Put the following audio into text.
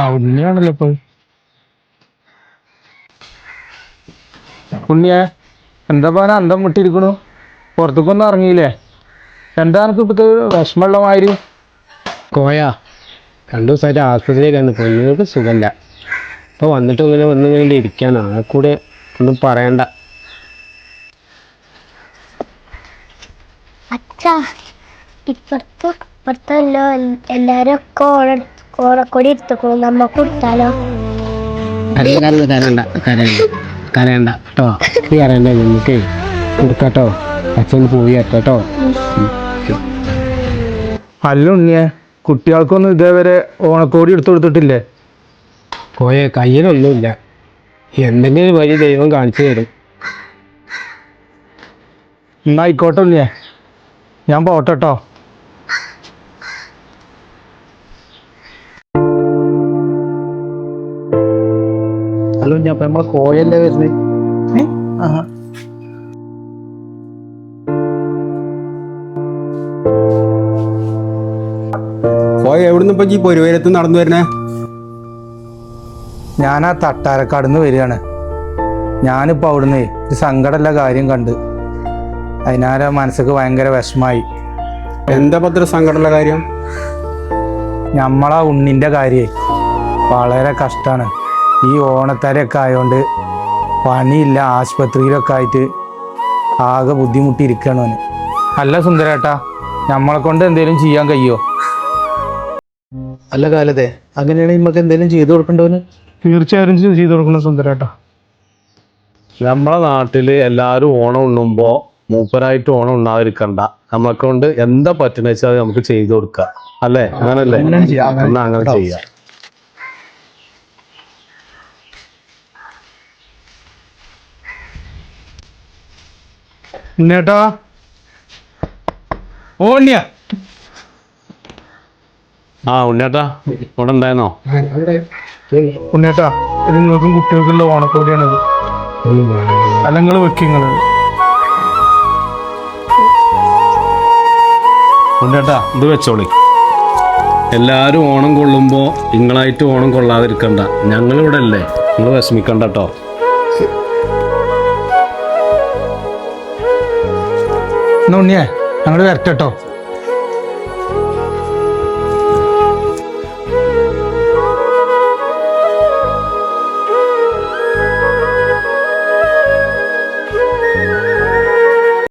ആ ഉണ്ണിയാണല്ലോ ഇപ്പൊ. ഉണ്ണിയെ എന്താ പോന അന്തം മുട്ടിയിരിക്കണു പുറത്തേക്കൊന്നും ഇറങ്ങിയില്ലേ? എന്താ എനിക്ക് ഇപ്പത്തെ വിഷമമുള്ള മാതിരി? കോയ രണ്ടു ദിവസമായിട്ട് ആസ്പത്രിയിലാണ് പൊന്നുകൾക്ക് സുഖമില്ല. ഇപ്പൊ വന്നിട്ട് ഇങ്ങനെ വന്ന് ഇങ്ങനെ ഇരിക്കാനാണ് ആ കൂടെ ഒന്നും പറയണ്ട. അച്ഛാ ഇപ്പുറത്ത് ഇപ്പുറത്തല്ലോ എല്ലാരും ഒക്കെ ഓണക്കൊടി എടുത്തുക്കണു നമ്മ കൊടുത്താലോ? കരയണ്ട കരയണ്ട കരയണ്ട കേട്ടോ? നീ കരയണ്ട നമുക്ക് കൊടുക്കാട്ടോ അച്ഛൻ പോയി കേട്ടോ. അല്ല ഉണ്ണിയെ കുട്ടികൾക്കൊന്നും ഇതേവരെ ഓണക്കോടി എടുത്തു കൊടുത്തിട്ടില്ലേ? കോയ കയ്യിലൊന്നുമില്ല. എന്തെങ്കിലും വലിയ വഴി ദൈവം കാണിച്ചു തരും. എന്നായിക്കോട്ടെ ഉണ്ണിയെ. ഞാൻ പോട്ടെ ഹലോ ഞാൻ നമ്മളെ കോയല്ലേ വരുന്നത് കോയ എവിടുന്ന് ഇപ്പൊ ഈ പൊരുവേരത്ത് നടന്നു വരുന്നേ? ഞാൻ ആ തട്ടാരക്കാടുന്ന് വരികയാണ്. ഞാനിപ്പോൾ അവിടുന്ന് ഒരു സങ്കടമുള്ള കാര്യം കണ്ട് അതിനാല മനസ്സിക്ക് ഭയങ്കര വിഷമായി. എന്താ പത്ര സങ്കടമുള്ള കാര്യം? നമ്മളാ ഉണ്ണിന്റെ കാര്യേ. വളരെ കഷ്ടമാണ് ഈ ഓണത്തരൊക്കെ ആയതുകൊണ്ട് പണിയില്ല ആശുപത്രിയിലൊക്കെ ആയിട്ട് ആകെ ബുദ്ധിമുട്ടി അവന് അല്ല സുന്ദരേട്ടാ നമ്മളെ കൊണ്ട് എന്തേലും ചെയ്യാൻ കഴിയോ? അല്ല കാലത്തെ അങ്ങനെയാണെങ്കിൽ നമുക്ക് എന്തേലും ചെയ്തു കൊടുക്കണ്ടവന് തീർച്ചയായും ചെയ്തു കൊടുക്കണം സുന്ദരേട്ടാ. നമ്മളെ നാട്ടിൽ എല്ലാരും ഓണം ഉണ്ണുമ്പോ മൂപ്പരായിട്ട് ഓണം ഉണ്ണാതിരിക്കണ്ട. നമ്മളെ കൊണ്ട് എന്താ പറ്റുന്ന വെച്ചാൽ നമുക്ക് ചെയ്തു കൊടുക്കാം. അല്ലേ? അങ്ങനല്ലേ? എന്നാ അങ്ങനെ ചെയ്യാം. ഉണ്ണിയേട്ടാ ഓ ഉണ്ണിയ. ആ ഉണ്ണേട്ടാ ഇവിടെ ഉണ്ടായിരുന്നോ ഉണ്ണിയേട്ടാ ഇത് നിങ്ങൾക്കും കുട്ടികൾക്കുള്ള ഓണക്കോടിയാണിത്. അല്ല നിങ്ങൾ വെക്കിങ്ങൾ ഉണ്ണേട്ടാ ഇത് വെച്ചോളി. എല്ലാവരും ഓണം കൊള്ളുമ്പോ നിങ്ങളായിട്ട് ഓണം കൊള്ളാതിരിക്കണ്ട. ഞങ്ങളിവിടെ അല്ലേ നിങ്ങൾ വിഷമിക്കണ്ട കേട്ടോ. എന്നാ ഉണ്ണിയെ ഞങ്ങൾ വരട്ടെ കേട്ടോ